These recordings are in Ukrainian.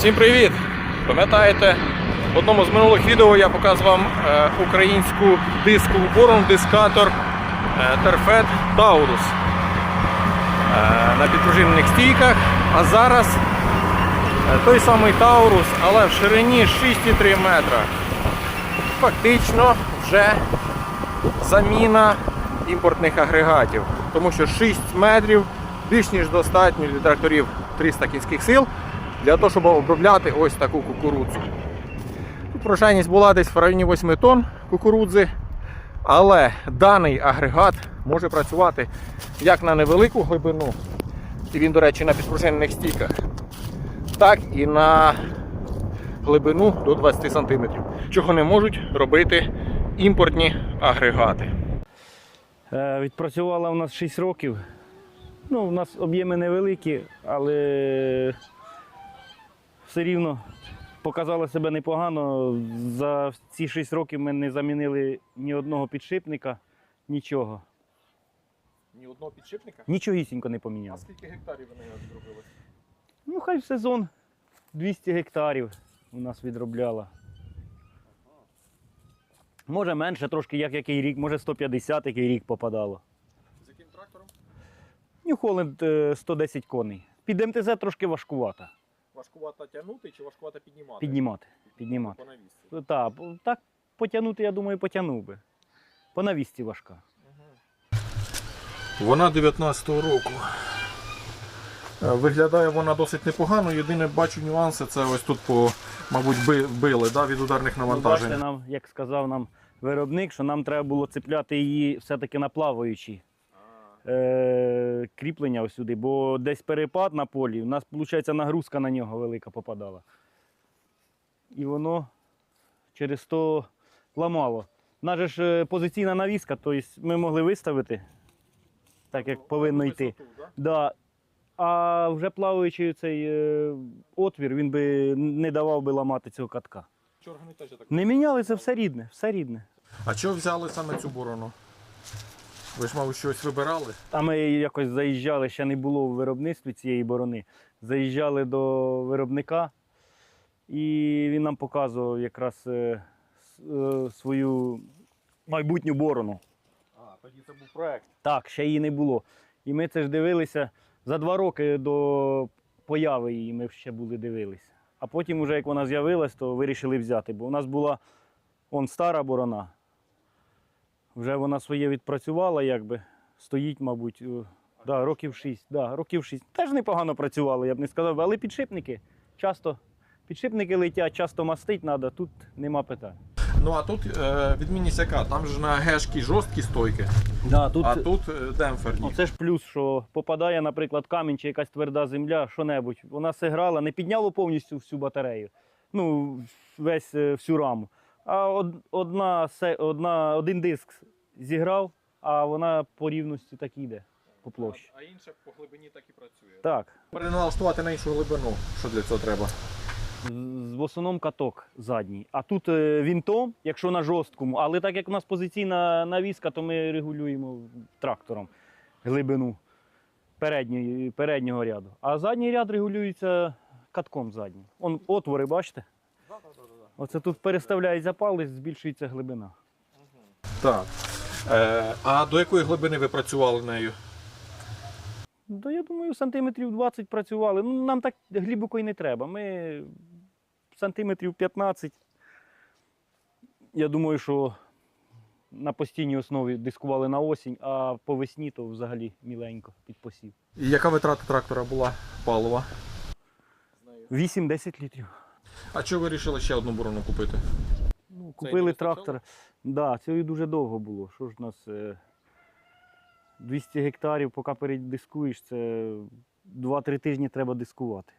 Всім привіт! Пам'ятаєте, в одному з минулих відео я показував вам е, українську дискову борону, дискатор е, Терфет Таурус е, на підпружинених стійках. А зараз е, той самий Таурус, але в ширині 6,3 метра. Фактично вже заміна імпортних агрегатів, тому що 6 метрів більш ніж достатньо для тракторів 300 кінських сил для того, щоб обробляти ось таку кукурудзу. Тут врожайність була десь в районі 8 тонн кукурудзи, але даний агрегат може працювати як на невелику глибину, і він, до речі, на підпружинених стійках, так і на глибину до 20 см, чого не можуть робити імпортні агрегати. Е, Відпрацювала у нас 6 років. Ну, у нас об'єми невеликі, але все рівно показала себе непогано. За ці 6 років ми не замінили ні одного підшипника, нічого. Ні одного підшипника? Нічогісінько не А скільки гектарів вони зробили? Ну, хай в сезон 200 гектарів у нас відробляла. Може менше трошки, як який рік, може 150 який рік попадало. З яким трактором? Нью Холленд е, 110 коней. Під МТЗ трошки важкувато. Важкувато тягнути чи важкувато піднімати? Піднімати. піднімати. По навісці. Так, так потягнути, я думаю, потягнув би. По навісті важка. Вона 19-го року. Е, Виглядає вона досить непогано. Єдине бачу нюанси, це ось тут по, мабуть, били да, від ударних Ну, навантажень. бачите, нам, як сказав нам виробник, що нам треба було цепляти її все-таки на плаваючі е- кріплення ось сюди, бо десь перепад на полі, у нас, виходить, нагрузка на нього велика попадала. І воно через то ламало. У нас же ж е, позиційна навіска, тобто ми могли виставити, так як повинно йти. Да. А вже плаваючий цей е, отвір, він би не давав би ламати цього катка. Не міняли це все рідне, все рідне. А чого взяли саме цю борону? Ви ж, мабуть, щось вибирали? А ми якось заїжджали, ще не було в виробництві цієї борони. Заїжджали до виробника, і він нам показував якраз е, е, свою майбутню борону. А, тоді це був проект. Так, ще її не було. І ми це ж дивилися за два роки до появи її, ми ще були дивилися. А потім, вже як вона з'явилась, то вирішили взяти. Бо у нас була он стара борона. Вже вона своє відпрацювала, якби. Стоїть, мабуть, да, років 6. Да, років 6. Теж непогано працювала, я б не сказав. Але підшипники часто. Підшипники летять, часто мастить треба, тут нема питань. Ну а тут е, відмінність яка? Там ж на гешки жорсткі стойки, Да, тут... а тут е, демпферні. Оце ж плюс, що попадає, наприклад, камінь чи якась тверда земля, що-небудь. Вона сиграла, не підняло повністю всю батарею, ну, весь е, всю раму. А одна, одна, один диск зіграв, а вона по рівності так іде по площі. А інше по глибині так і працює. Так. Переналаштувати на іншу глибину. Що для цього треба? В основному каток задній. А тут е, вінтом, якщо на жорсткому, але так як у нас позиційна навіска, то ми регулюємо трактором глибину передньої, переднього ряду. А задній ряд регулюється катком заднім. Он отвори, бачите? Оце тут переставляється палець, збільшується глибина. Так. Е, а до якої глибини ви працювали нею? Да, я думаю, сантиметрів 20 працювали. Ну, нам так глибоко і не треба. Ми сантиметрів 15. Я думаю, що на постійній основі дискували на осінь, а по весні то взагалі міленько під посів. І яка витрата трактора була палива? 8-10 літрів. А чого вирішили ще одну борону купити? Ну, купили трактор. Да, це і дуже довго було. Що ж у нас е, 200 гектарів, поки передискуєш, це 2-3 тижні треба дискувати.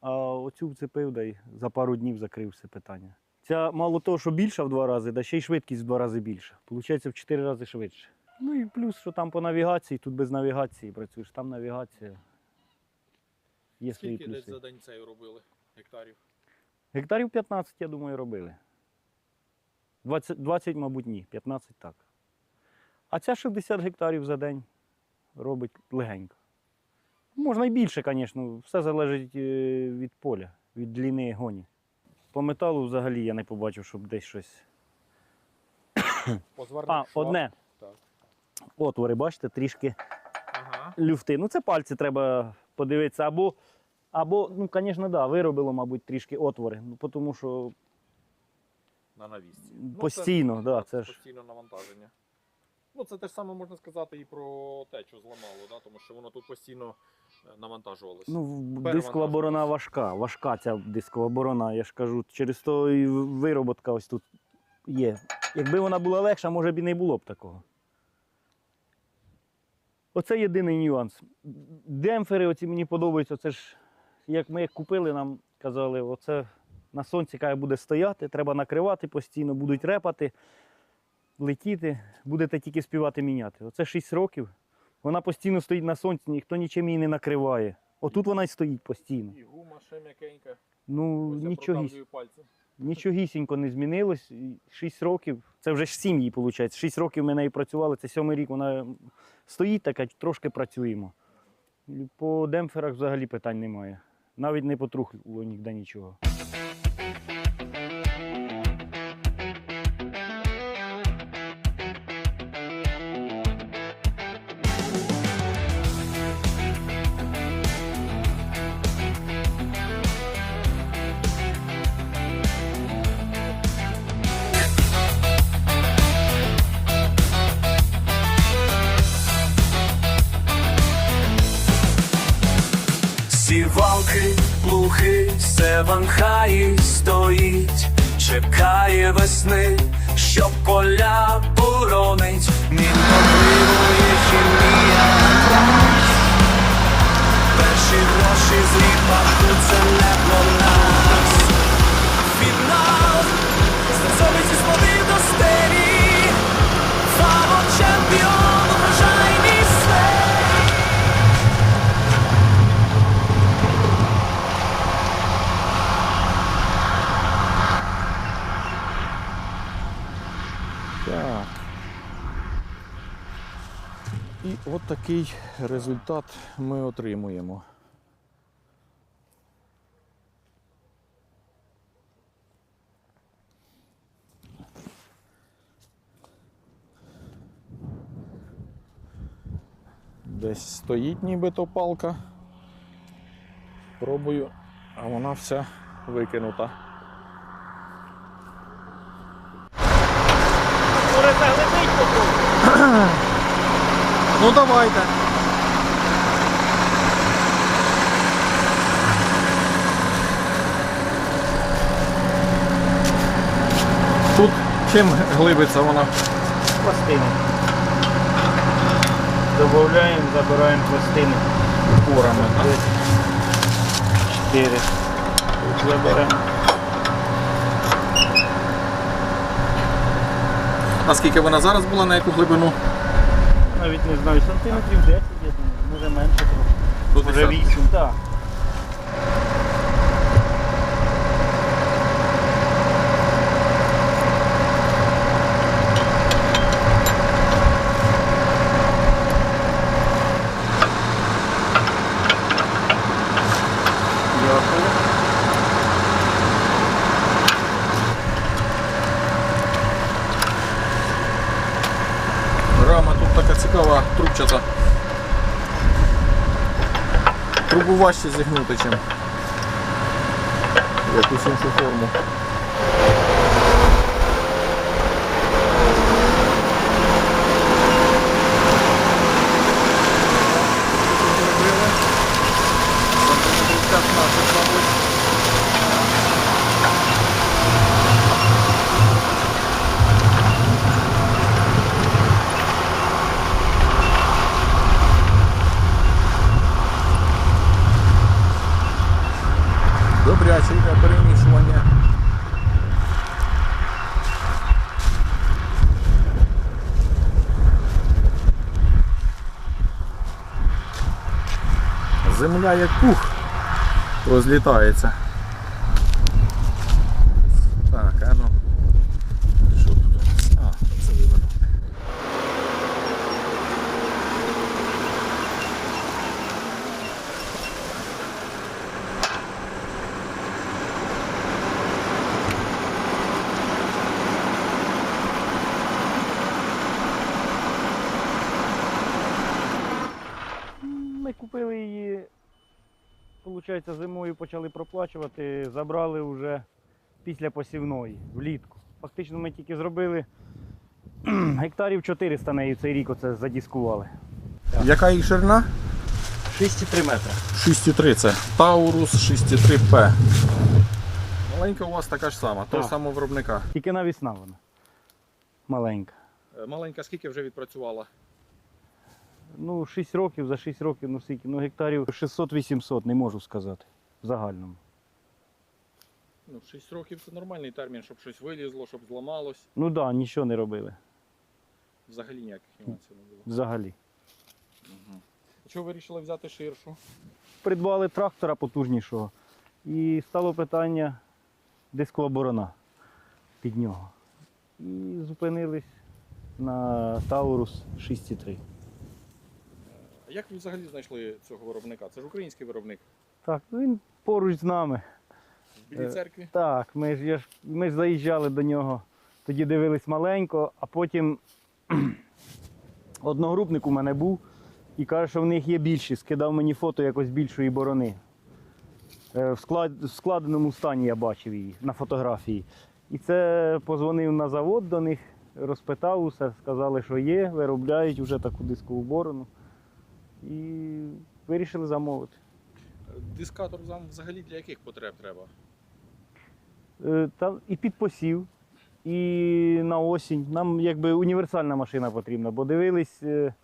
А оцю вцепив, да й за пару днів закрив все питання. Ця мало того, що більша в два рази, да ще й швидкість в два рази більша. Получається в 4 рази швидше. Ну і плюс, що там по навігації, тут без навігації працюєш, там навігація. Є Скільки свої плюси. день цею робили гектарів? Гектарів 15, я думаю, робили. 20, 20 мабуть, ні, 15 так. А ця 60 гектарів за день робить легенько. Можна і більше, звісно, все залежить е, від поля. від длини гоні. По металу взагалі я не побачив, щоб десь щось. А, одне. Так. Отвори, бачите, трішки Ага. люфти. Ну, це пальці треба подивитися. Або, або ну, звісно, да, виробило, мабуть, трішки отвори. Ну, тому що На навісці. Постійно, це, да, це ж- постійно навантаження. Ну, це те ж саме можна сказати і про те, що зламало, да? тому що воно тут постійно е, навантажувалося. ну, дискова борона важка. Важка ця дискова борона, я ж кажу. Через то і вироботка ось тут є. Якби вона була легша, може б і не було б такого. Оце єдиний нюанс. Демпфери оці мені подобаються. Це ж, як ми їх купили, нам казали, оце на сонці каже, буде стояти, треба накривати постійно, будуть репати, летіти, будете тільки співати міняти. Оце 6 років. Вона постійно стоїть на сонці, ніхто нічим її не накриває. Отут вона й стоїть постійно. І гума ще м'якенька. Ну, нічогісінько не змінилось. І Шість років, це вже ж сім їй виходить. Шість років ми нею працювали, це сьомий рік вона стоїть така, трошки працюємо. По демпферах взагалі питань немає. Навіть не потрухло ніде нічого. Плухи, все в стоїть, чекає весни, щоб поля боронить, мінопливує хімія кров. Перші гроші з це не про такий результат ми отримуємо. Десь стоїть нібито палка. Пробую, а вона вся викинута. Ну давайте. Тут чим глибиться вона? Пластини. Додаємо, забираємо пластини. Порами, так? Десь Чотири. Тут заберемо. А скільки вона зараз була, на яку глибину? Навіть не знаю, сантиметрів 10, я думаю, може менше трохи. Може 8, так. Дякую. Рама тут така цікава, трубчата. Трубу важче зігнути, чим якусь іншу форму. Сантиметрів 15, мабуть. Добрячий для перемішування. Земля як пух розлітається. Так, а ну. Що тут? А, це вивернув. Виходить, зимою почали проплачувати, забрали вже після посівної, влітку. Фактично ми тільки зробили гектарів 400 нею цей рік оце задіскували. Яка їх ширина? 6,3 метри. 6,3 це Taurus 6,3P. Маленька у вас така ж сама, того самого виробника. Тільки навісна вона. Маленька. Е, Маленька скільки вже відпрацювала? Ну, 6 років, за 6 років, ну скільки, ну гектарів 600-800, не можу сказати. В загальному. Ну, 6 років це нормальний термін, щоб щось вилізло, щоб зламалось. Ну так, да, нічого не робили. Взагалі ніяких нюансів не було. Взагалі. Чого вирішили взяти ширшу? Придбали трактора потужнішого. І стало питання дискова борона під нього. І зупинились на Таурус 6,3. А як ви взагалі знайшли цього виробника? Це ж український виробник. Так, ну він поруч з нами. В Білій Е, церкві. Так, ми ж, я ж, ми ж заїжджали до нього, тоді дивились маленько, а потім одногрупник у мене був і каже, що в них є більші. Скидав мені фото якось більшої борони. Е, В, склад, в складеному стані я бачив її на фотографії. І це позвонив на завод до них, розпитав усе, сказали, що є, виробляють вже таку дискову борону. І вирішили замовити. Дискатор вам взагалі для яких потреб треба? Е, Та і під посів, і на осінь. Нам якби універсальна машина потрібна, бо дивились е,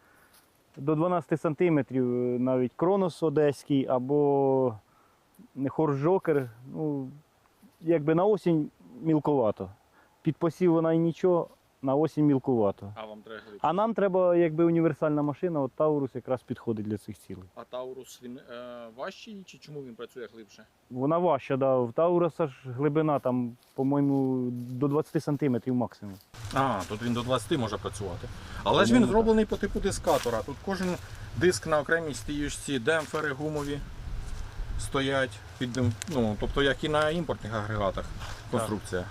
до 12 сантиметрів е, навіть Кронос Одеський або Хоржокер. Ну, якби на осінь мілкувато. Під посів вона і нічого, на осінь мілкувато. А вам треба. А нам треба якби універсальна машина, от Таурус якраз підходить для цих цілей. А Таурус він е, важчий чи чому він працює глибше? Вона важча, да. в Тауруса ж глибина там, по-моєму, до 20 сантиметрів максимум. А, тут він до 20 може працювати. Але ж він зроблений по типу дискатора. Тут кожен диск на окремій стіючці, демпфери гумові стоять під дим- ну, тобто як і на імпортних агрегатах конструкція.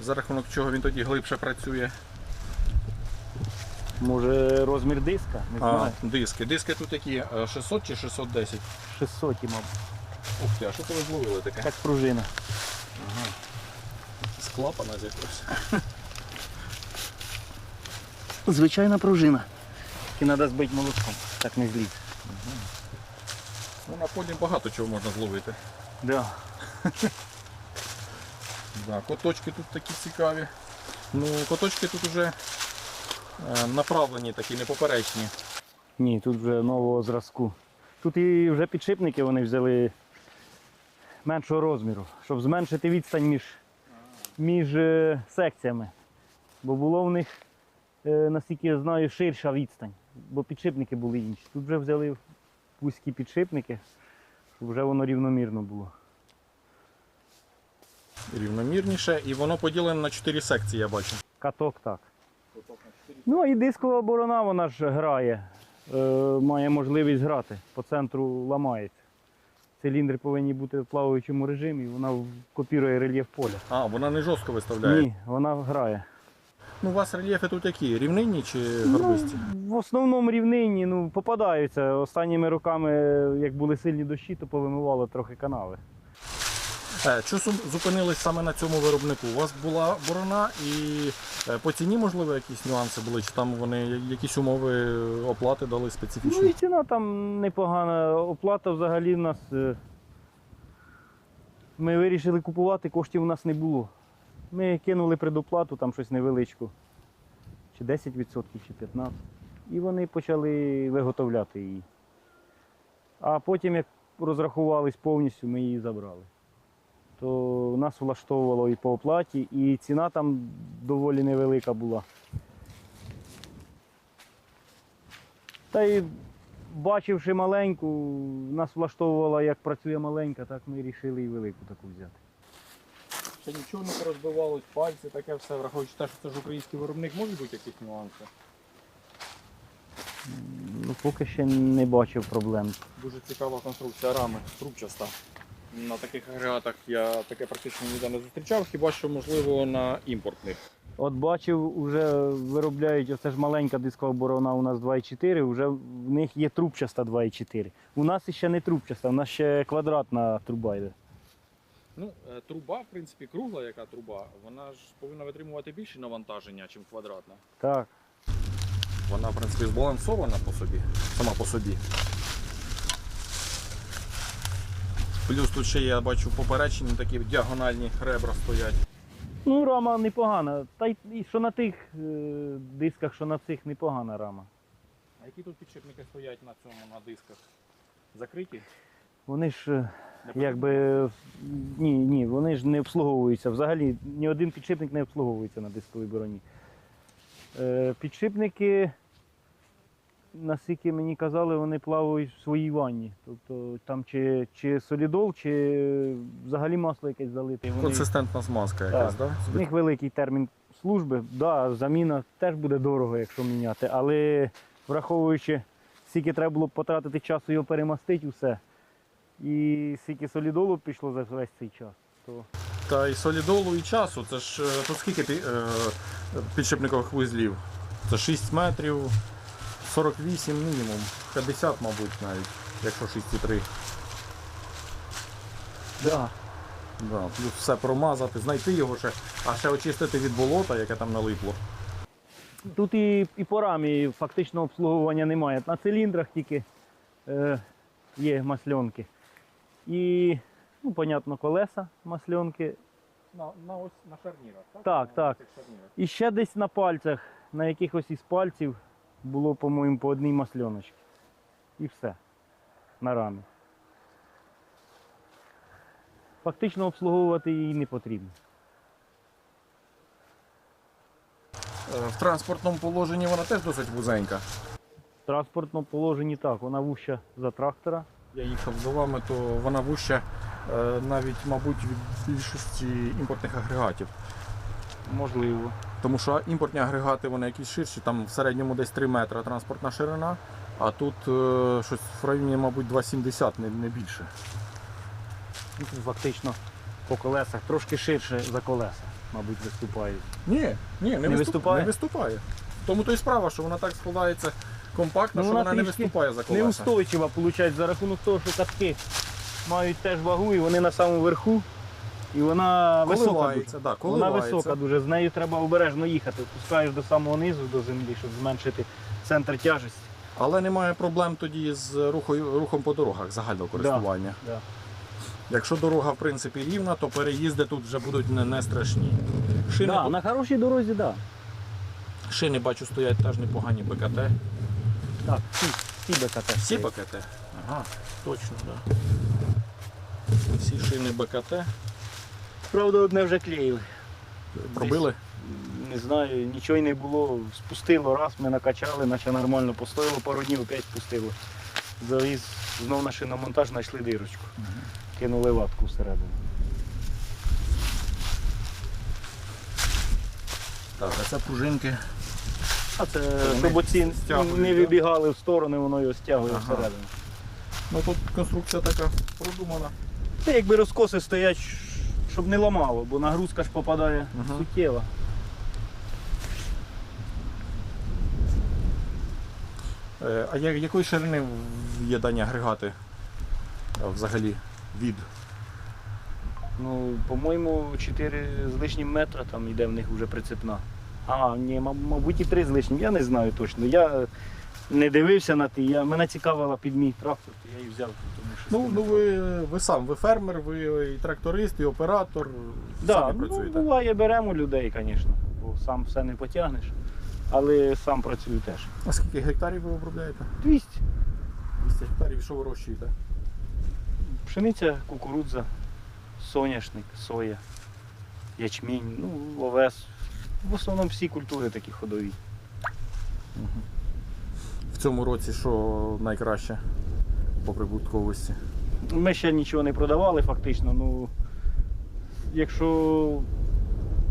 За рахунок чого він тоді глибше працює. Може розмір диска? Не А, знаю. диски. Диски тут які е, 600 чи 610? 600, мабуть. Ух ти, а що це ви зловили таке? Як пружина. З клапана з якогось. Звичайна пружина. Тільки треба збити молотком. Так не зліз. Ну, на полі багато чого можна зловити. Да. Да, коточки тут такі цікаві. Ну, коточки тут вже е, направлені, такі непоперечні. Ні, тут вже нового зразку. Тут і вже підшипники вони взяли меншого розміру, щоб зменшити відстань між, між е, секціями. Бо було в них, е, наскільки я знаю, ширша відстань, бо підшипники були інші. Тут вже взяли вузькі підшипники, щоб вже воно рівномірно було. Рівномірніше, і воно поділене на 4 секції, я бачу. Каток так. Ну і дискова борона вона ж грає, е, має можливість грати. По центру ламається. Циліндри повинні бути в плаваючому режимі, вона копірує рельєф поля. А, вона не жорстко виставляє. Ні, вона грає. Ну, у вас рельєфи тут які? Рівнинні чи горбисті? В основному рівнині ну, попадаються. Останніми роками, як були сильні дощі, то повимивало трохи канави. Е, сум- зупинились саме на цьому виробнику? У вас була борона і е, по ціні, можливо, якісь нюанси були, чи там вони якісь умови оплати дали специфічні? Ну і ціна там непогана. Оплата взагалі в нас. е, Ми вирішили купувати, коштів у нас не було. Ми кинули предоплату, там щось невеличку. Чи 10%, чи 15%. І вони почали виготовляти її. А потім, як розрахувались повністю, ми її забрали. То нас влаштовувало і по оплаті, і ціна там доволі невелика була. Та й бачивши маленьку, нас влаштовувала, як працює маленька, так ми вирішили і велику таку взяти. Ще нічого не порозбивалось, пальці, таке все, враховуючи те, що це ж український виробник, можуть бути якісь нюанси? Ну, поки ще не бачив проблем. Дуже цікава конструкція рами, трубчаста. На таких агрегатах я таке практично ніде не зустрічав, хіба що можливо на імпортних. От бачив, вже виробляють, оце ж маленька дискова борона у нас 2,4, вже в них є трубчаста 2,4. У нас ще не трубчаста, у нас ще квадратна труба йде. Ну, е, труба, в принципі, кругла, яка труба, вона ж повинна витримувати більше навантаження, ніж квадратна. Так. Вона, в принципі, збалансована по собі, сама по собі. Плюс тут ще я бачу поперечні такі діагональні ребра стоять. Ну, рама непогана. Та й і що на тих е, дисках, що на цих непогана рама. А які тут підшипники стоять на цьому на дисках? Закриті? Вони ж е, якби ні, ні, вони ж не обслуговуються. Взагалі ні один підшипник не обслуговується на дисковій бороні. Е, підшипники, наскільки мені казали, вони плавають в своїй ванні. Тобто там чи, чи солідол, чи взагалі масло якесь залите. Вони, Консистентна змазка якась, так? в них великий термін служби. Да, заміна теж буде дорого, якщо міняти, але враховуючи, скільки треба було потратити часу його перемастити усе. І скільки солідолу пішло за весь цей час, то Та і солідолу, і часу. Це ж е, тут скільки е, підшипникових вузлів? Це 6 метрів, 48 мінімум, 50, мабуть, навіть, якщо 6,3. да. Да, плюс все промазати, знайти його ще, а ще очистити від болота, яке там налипло. тут і, і по рамі фактично обслуговування немає. На циліндрах тільки е, є масльонки. І, ну, понятно, колеса масльонки. На, на ось на шарнірах, так? Так, На так. шарнірах. І ще десь на пальцях, на якихось із пальців було, по-моєму, по одній масльоночці. І все. На рамі. Фактично обслуговувати її не потрібно. Е, В транспортному положенні вона теж досить вузенька. В транспортному положенні так, вона вуща за трактора. Я їхав за вами, то вона вуща е, навіть, мабуть, від більшості імпортних агрегатів. Можливо. Тому що імпортні агрегати вони якісь ширші, там в середньому десь 3 метри транспортна ширина, а тут е, щось в районі, мабуть, 2,70, не, не більше. Ну, тут Фактично по колесах трошки ширше за колеса, мабуть, виступають. Ні, ні, не, Не виступ- виступає? Не виступає. Тому то і справа, що вона так складається компактно, Ну, що вона вона не трішки виступає за колеса. Неустойчива, виходить, за рахунок того, що катки мають теж вагу і вони на самому верху. І вона висока. Коливається, да, Вона коливається. висока дуже, з нею треба обережно їхати. Пускаєш до самого низу до землі, щоб зменшити центр тяжесті. Але немає проблем тоді з рухою, рухом по дорогах загального користування. Да. Якщо дорога в принципі рівна, то переїзди тут вже будуть не, не страшні. Шини, Да, на хорошій дорозі, так. Да. шини бачу стоять теж непогані БКТ. Так, всі, всі БКТ. Всі БКТ? Ага, точно, так. Да. Всі шини БКТ. Правда, одне вже клеїли. Пробили? Не знаю, нічого й не було. Спустило раз, ми накачали, наче нормально постояло, пару днів опять спустило. Завіз знов на шиномонтаж, знайшли дирочку. Кинули ватку всередину. Так, а це пружинки. А це щоб оці стягують, не да? вибігали в сторони, воно його стягує Ага. всередину. Ну тут конструкція така продумана. Це якби розкоси стоять, щоб не ламало, бо нагрузка ж попадає Ага. суттєва. Е, А я- якої ширини є дані агрегати е, взагалі від? Ну, по-моєму, 4 з лишнім метра там йде в них вже прицепна. А, ні, маб- мабуть, і 3 з лишнім, я не знаю точно. Я не дивився на ті. Я, мене цікавила під мій трактор, то я її взяв. Тому що Ну, ну ви, ви сам, ви фермер, ви і тракторист, і оператор. да, самі ну, працюєте. буває, беремо людей, звісно, бо сам все не потягнеш. Але сам працюю теж. А скільки гектарів ви обробляєте? 200. 200 гектарів, що вирощуєте? Пшениця, кукурудза, соняшник, соя, ячмінь, ну, овес. В основному всі культури такі ходові. В цьому році що найкраще по прибутковості? Ми ще нічого не продавали фактично. Ну, якщо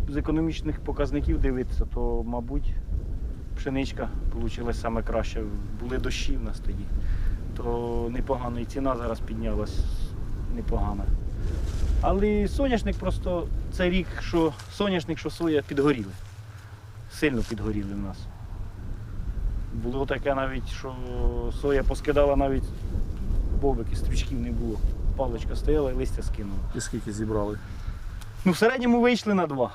з економічних показників дивитися, то, мабуть, пшеничка вийшла саме краще. Були дощі в нас тоді, то непогано. І ціна зараз піднялась непогана. Але соняшник просто цей рік, що соняшник, що соя підгоріли. сильно підгоріли в нас. Було таке навіть, що соя поскидала навіть бобики, стрічків не було. Паличка стояла і листя скинула. І скільки зібрали? Ну, в середньому вийшли на два.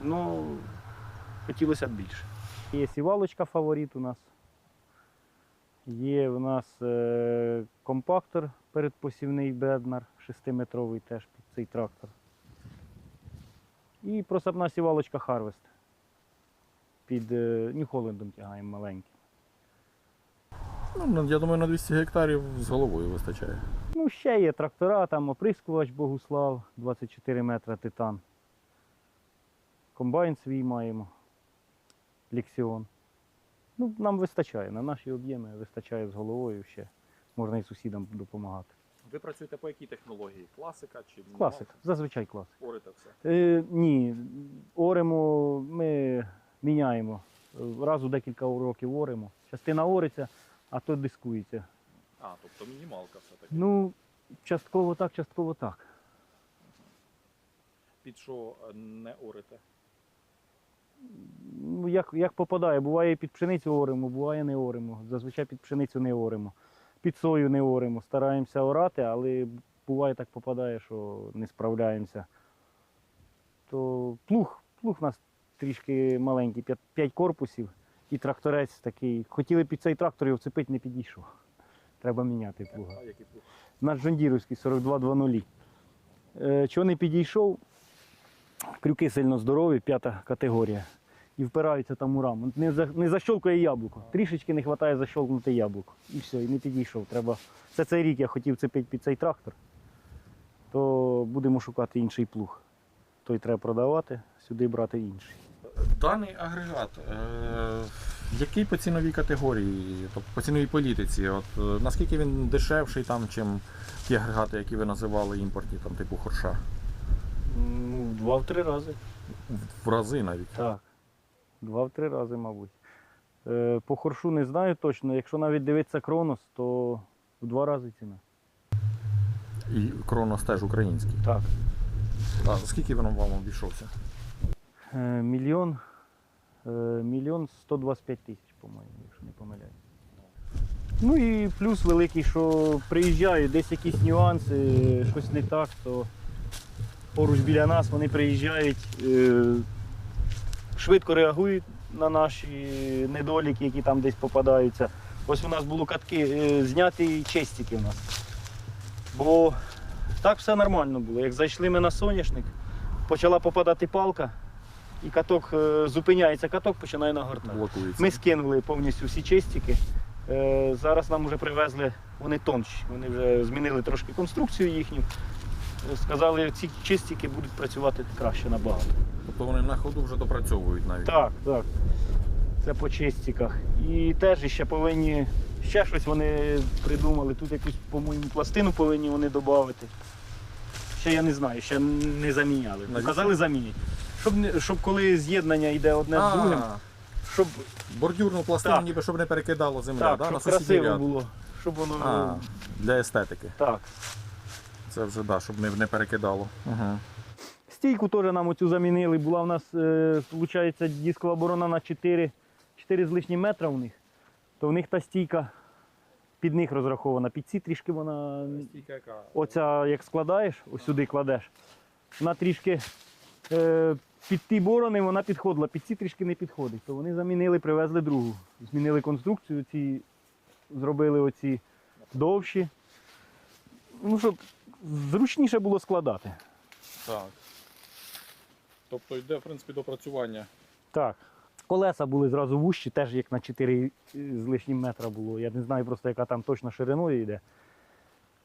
Ну, хотілося б більше. Є сівалочка фаворит у нас. Є у нас е, компактор передпосівний Беднар 6-метровий теж під цей трактор. І просапна сівалочка Harvest. Під Нью-Холлендом тягаємо маленький. Ну, я думаю, на 200 гектарів з головою вистачає. Ну, ще є трактора, там оприскувач Богуслав, 24 метра титан. Комбайн свій маємо. Лексіон. Ну, нам вистачає, на наші об'єми вистачає з головою ще. Можна і сусідам допомагати. Ви працюєте по якій технології? Класика чи Класик, зазвичай класик. Орите все. Е, ні, оремо ми міняємо. Е, Раз у декілька років оремо. Частина ориться, а то дискується. А, тобто мінімалка все-таки. Ну, частково так, частково так. Під що е, не орите? Ну, як, як попадає, буває під пшеницю оремо, буває не оремо. Зазвичай під пшеницю не оремо. Під сою не оремо. Стараємося орати, але буває так попадає, що не справляємося. То плуг, плуг нас трішки маленький, 5 корпусів і тракторець такий. Хотіли під цей трактор його вцепити, не підійшов. Треба міняти плуга. А який плуг? Наш Жондіровський 4220. Е, Чого не підійшов? Крюки сильно здорові, п'ята категорія. І впираються там у раму. Не, за, не защолкує яблуко. Трішечки не вистачає защолкнути яблуко. І все, і не підійшов. Треба. Це цей рік я хотів цепити під цей трактор, то будемо шукати інший плуг. Той треба продавати, сюди брати інший. Даний агрегат, е, який по ціновій категорії, тобто по ціновій політиці, от, е, наскільки він дешевший, там, чим ті агрегати, які ви називали імпортні, там, типу хорша? Ну, Два в три рази. В рази навіть. Так. Два в три рази, мабуть. Е, по хоршу не знаю точно. Якщо навіть дивитися Кронос, то в два рази ціна. І Кронос теж український. Так. А скільки він вам обійшовся? Е, мільйон, е, мільйон 125 тисяч, по-моєму, якщо не помиляюсь. Ну і плюс великий, що приїжджають, десь якісь нюанси, щось не так, то поруч біля нас вони приїжджають, е, швидко реагують на наші недоліки, які там десь попадаються. Ось у нас були катки зняті чистики у нас. Бо так все нормально було. Як зайшли ми на соняшник, почала попадати палка, і каток е, зупиняється, каток починає нагортати. Блокується. Ми скинули повністю всі чистики. Е, Зараз нам вже привезли, вони тонші. Вони вже змінили трошки конструкцію їхню. Е, Сказали, ці чистики будуть працювати краще набагато. Тобто вони на ходу вже допрацьовують навіть. Так, так. Це по чистиках. І теж ще повинні, ще щось вони придумали. Тут якусь, по-моєму, пластину повинні вони додати. Ще я не знаю, ще не заміняли. Казали замінять. Щоб, не- щоб коли з'єднання йде одне з другим, А, щоб, бордюрну пластину, Так. ніби щоб не перекидало земля, так, да? щоб на сусідній красиво ряд. було. Щоб воно. А, для естетики. Так. Це вже да, щоб не, не перекидало. Угу. Стійку теж нам оцю замінили. Була в нас, е, виходить, дискова оборона на 4, 4 з лишнім метра у них. То в них та стійка під них розрахована. Під ці трішки вона. Оця як складаєш, ось сюди кладеш, вона трішки е, під ті борони вона підходила, під ці трішки не підходить. То вони замінили, привезли другу. Змінили конструкцію, ці, зробили оці довші. Ну, щоб зручніше було складати. Так. Тобто йде, в принципі, допрацювання. Так. Колеса були зразу вущі, теж як на 4 з лишнім метра було. Я не знаю просто, яка там точно шириною йде.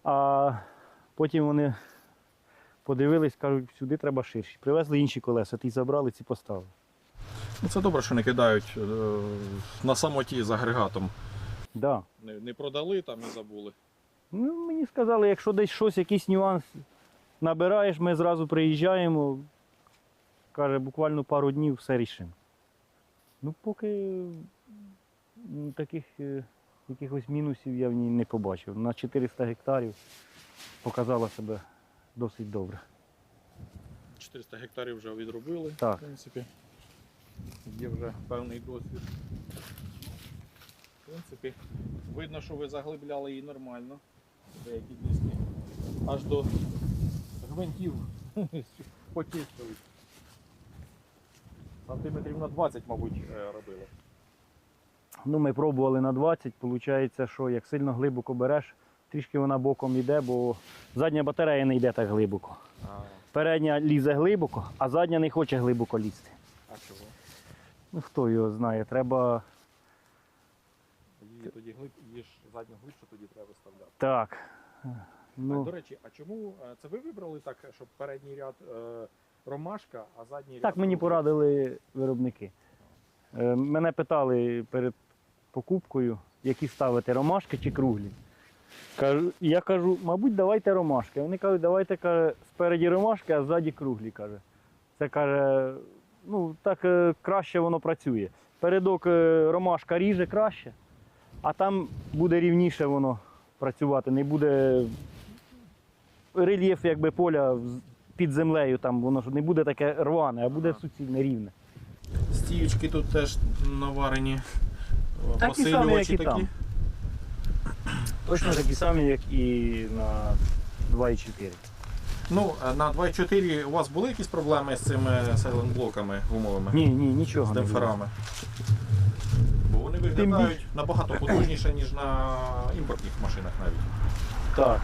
А потім вони подивились, кажуть, сюди треба ширші. Привезли інші колеса, ті забрали, ці поставили. Ну, це добре, що не кидають е, на самоті з агрегатом. Да. Не, не продали там і забули. Ну, мені сказали, якщо десь щось, якийсь нюанс набираєш, ми зразу приїжджаємо. Каже, буквально пару днів все рішимо. Ну, поки таких е, якихось мінусів я в ній не побачив. На 400 гектарів показала себе досить добре. 400 гектарів вже відробили, Так. в принципі. є вже певний досвід. В принципі, видно, що ви заглибляли її нормально. Деякі диски. Аж до гвинтів почистили. Сантиметрів на 20, мабуть, е, робили. Ну, ми пробували на 20, виходить, що як сильно глибоко береш, трішки вона боком йде, бо задня батарея не йде так глибоко. А, Передня лізе глибоко, а задня не хоче глибоко лізти. а чого? Ну хто його знає, треба Її тоді глиб, її ж задню глибше тоді треба виставляти. так. А, Ну, до речі, а чому це ви вибрали так, щоб передній ряд е, ромашка, а задній ряд. так мені порадили виробники. Е, Мене питали перед покупкою, які ставити ромашки чи круглі. Кажу, я кажу, мабуть, давайте ромашки. Вони кажуть, давайте каже, спереді ромашки, а ззаді круглі. каже. Це каже, ну так е, краще воно працює. Передок е, ромашка ріже краще, а там буде рівніше воно працювати. Не буде рельєф якби поля під землею, там воно ж не буде таке рване, а буде суцільне рівне. Стіючки тут теж наварені. е, Такі самі, як і такі. там. Точно такі самі, як і на 2,4. Ну, е, на 2.4 у вас були якісь проблеми з цими сайлент-блоками гумовими? Ні, ні, нічого З демпферами? Бо вони виглядають набагато потужніше, ніж на імпортних машинах навіть. Так,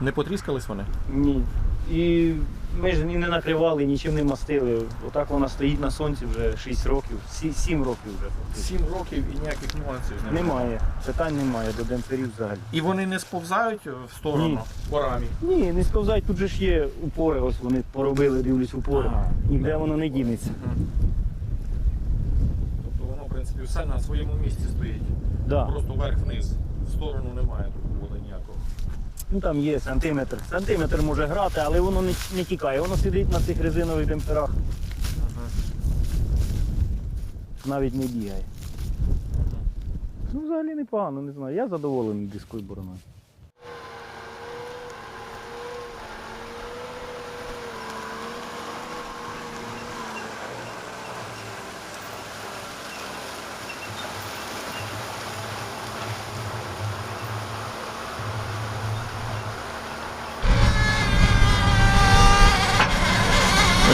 Не потріскались вони? ні. І ми ж і не накривали, нічим не мастили. Отак вона стоїть на сонці вже 6 років, 7 років вже. фактично. 7 років і ніяких нюансів немає. Немає, питань немає до демпферів взагалі. І вони не сповзають в сторону Ні. по рамі? Ні, не сковзай, тут же ж є упори, ось вони поробили, дивлюсь, упори. Ага. Ніде воно не дінеться. Тобто воно, в принципі, все на своєму місці стоїть. Да. Просто вверх-вниз. В сторону немає. Ну там є сантиметр. Сантиметр може грати, але воно не, не тікає. Воно сидить на цих резинових демпферах, навіть не бігає. Ну, взагалі непогано, не знаю. Я задоволений дискою бороною.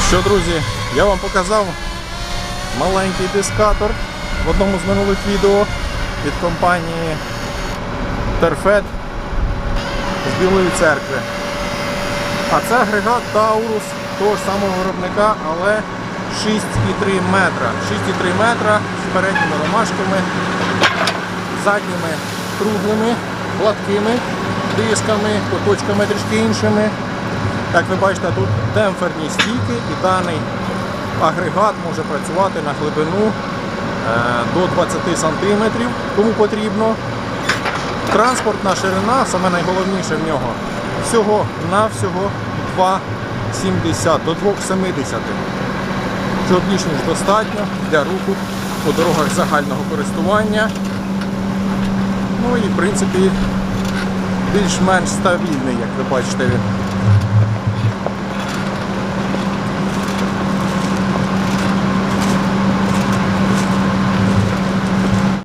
Що, друзі, я вам показав маленький дискатор в одному з минулих відео від компанії Терфет з Білої церкви. А це агрегат Таурус того ж самого виробника, але 6,3 метра. 6,3 метра з передніми ромашками, задніми круглими, гладкими дисками, куточками трішки іншими. Як ви бачите, тут демпферні стійки і даний агрегат може працювати на глибину е, до 20 см, кому потрібно. Транспортна ширина, саме найголовніше в нього, всього навсього 2,70 до 2,70. Що більш ніж достатньо для руху по дорогах загального користування. Ну і в принципі більш-менш стабільний, як ви бачите він.